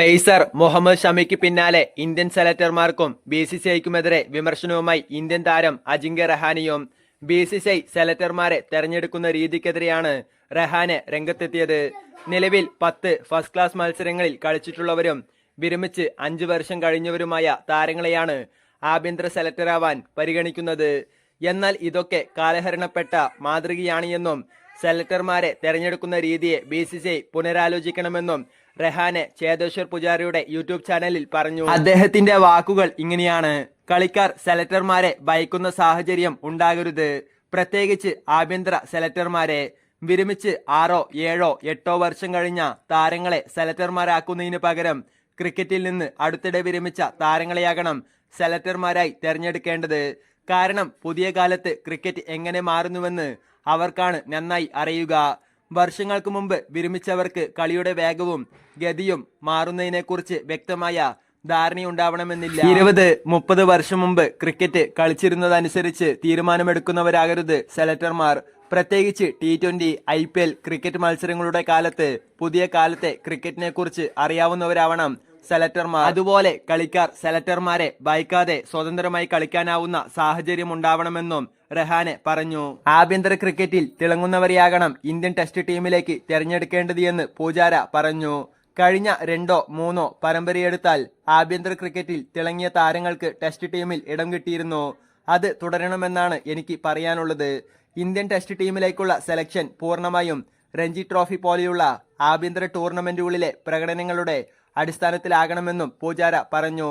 Pacer Muhammad ഷമിക്ക് പിന്നാലെ Indian സെലക്ടർമാർക്കും ബി സി സി ഐക്കുമെതിരെ വിമർശനവുമായി ഇന്ത്യൻ താരം അജിങ്ക്യ റഹാനിയും ബി സി സി ഐ സെലക്ടർമാരെ തെരഞ്ഞെടുക്കുന്ന രീതിക്കെതിരെയാണ് റഹാനെ രംഗത്തെത്തിയത്. നിലവിൽ പത്ത് ഫസ്റ്റ് ക്ലാസ് മത്സരങ്ങളിൽ കളിച്ചിട്ടുള്ളവരും വിരമിച്ച് അഞ്ചു വർഷം കഴിഞ്ഞവരുമായ താരങ്ങളെയാണ് ആഭ്യന്തര സെലക്ടറാവാൻ പരിഗണിക്കുന്നത്. എന്നാൽ ഇതൊക്കെ കാലഹരണപ്പെട്ട മാതൃകയാണ് എന്നും സെലക്ടർമാരെ തെരഞ്ഞെടുക്കുന്ന രീതിയെ ബി സി സി ഐ പുനരാലോചിക്കണമെന്നും റെഹാനെ ചേതേശ്വർ പുജാരിയുടെ യൂട്യൂബ് ചാനലിൽ പറഞ്ഞു. അദ്ദേഹത്തിന്റെ വാക്കുകൾ ഇങ്ങനെയാണ്. കളിക്കാർ സെലക്ടർമാരെ ഭയക്കുന്ന സാഹചര്യം ഉണ്ടാകരുത്. പ്രത്യേകിച്ച് ആഭ്യന്തര സെലക്ടർമാരെ വിരമിച്ച് ആറോ ഏഴോ എട്ടോ വർഷം കഴിഞ്ഞ താരങ്ങളെ സെലക്ടർമാരാക്കുന്നതിന് പകരം ക്രിക്കറ്റിൽ നിന്ന് അടുത്തിടെ വിരമിച്ച താരങ്ങളെയാകണം സെലക്ടർമാരായി തെരഞ്ഞെടുക്കേണ്ടത്. കാരണം പുതിയ കാലത്ത് ക്രിക്കറ്റ് എങ്ങനെ മാറുന്നുവെന്ന് അവർക്കാണ് നന്നായി അറിയുക. വർഷങ്ങൾക്ക് മുമ്പ് വിരമിച്ചവർക്ക് കളിയുടെ വേഗവും ഗതിയും മാറുന്നതിനെക്കുറിച്ച് വ്യക്തമായ ധാരണയുണ്ടാവണമെന്നില്ല. ഇരുപത് മുപ്പത് വർഷം മുമ്പ് ക്രിക്കറ്റ് കളിച്ചിരുന്നതനുസരിച്ച് തീരുമാനമെടുക്കുന്നവരാകരുത് സെലക്ടർമാർ പ്രത്യേകിച്ച് T twenty I P L cricket മത്സരങ്ങളുടെ കാലത്ത് പുതിയ കാലത്തെ ക്രിക്കറ്റിനെ കുറിച്ച് അറിയാവുന്നവരാവണം സെലക്ടർമാർ അതുപോലെ കളിക്കാർ സെലക്ടർമാരെ ഭയക്കാതെ സ്വതന്ത്രമായി കളിക്കാനാവുന്ന സാഹചര്യം ഉണ്ടാവണമെന്നും റഹാനെ പറഞ്ഞു. ആഭ്യന്തര ക്രിക്കറ്റിൽ തിളങ്ങുന്നവരെയാകണം ഇന്ത്യൻ ടെസ്റ്റ് ടീമിലേക്ക് തെരഞ്ഞെടുക്കേണ്ടത് എന്ന് പൂജാര പറഞ്ഞു. കഴിഞ്ഞ രണ്ടോ മൂന്നോ പരമ്പരയെടുത്താൽ ആഭ്യന്തര ക്രിക്കറ്റിൽ തിളങ്ങിയ താരങ്ങൾക്ക് ടെസ്റ്റ് ടീമിൽ ഇടം കിട്ടിയിരുന്നു. അത് തുടരണമെന്നാണ് എനിക്ക് പറയാനുള്ളത്. ഇന്ത്യൻ ടെസ്റ്റ് ടീമിലേക്കുള്ള സെലക്ഷൻ പൂർണമായും രഞ്ജി ട്രോഫി പോലെയുള്ള ആഭ്യന്തര ടൂർണമെന്റുകളിലെ പ്രകടനങ്ങളുടെ അടിസ്ഥാനത്തിലാകണമെന്നും പൂജാര പറഞ്ഞു.